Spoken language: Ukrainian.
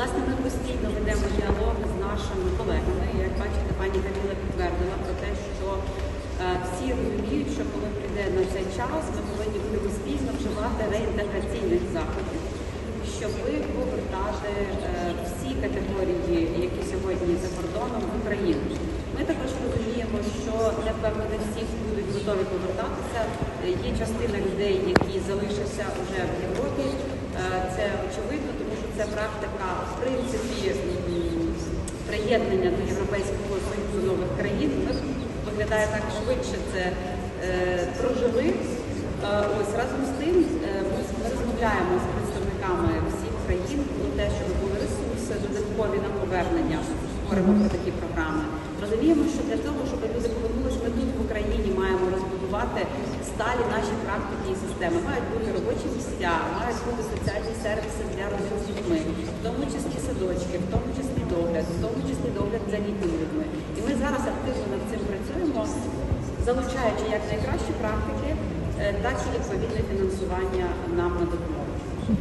Власне, ми постійно ведемо діалог з нашими колегами. Як бачите, пані Каміла підтвердила про те, що е, всі розуміють, що коли прийде на цей час, ми повинні будемо спільно вживати реінтеграційних заходів, щоб повертати е, всі категорії, які сьогодні за кордоном в Україну. Ми також розуміємо, що напевно не всі будуть готові повертатися. Є частина людей, які залишаться вже в Європі. Це практика в принципі приєднання до Європейського Союзу нових країн. Виглядає так швидше це е, прожили. Е, Ось разом з тим е, ми розмовляємо з представниками всіх країн про те, щоб були ресурси додаткові на повернення. Говоримо про такі програми. Розуміємо, що для того, щоб люди повернулися, ми тут в Україні маємо розбудувати сталі наші практики і системи. Мають мають соціальні сервіси для родин з дітьми, в тому числі садочки, в тому числі догляд, в тому числі догляд за літніми людьми. І ми зараз активно над цим працюємо, залучаючи як найкращі практики, е, так і відповідне фінансування на.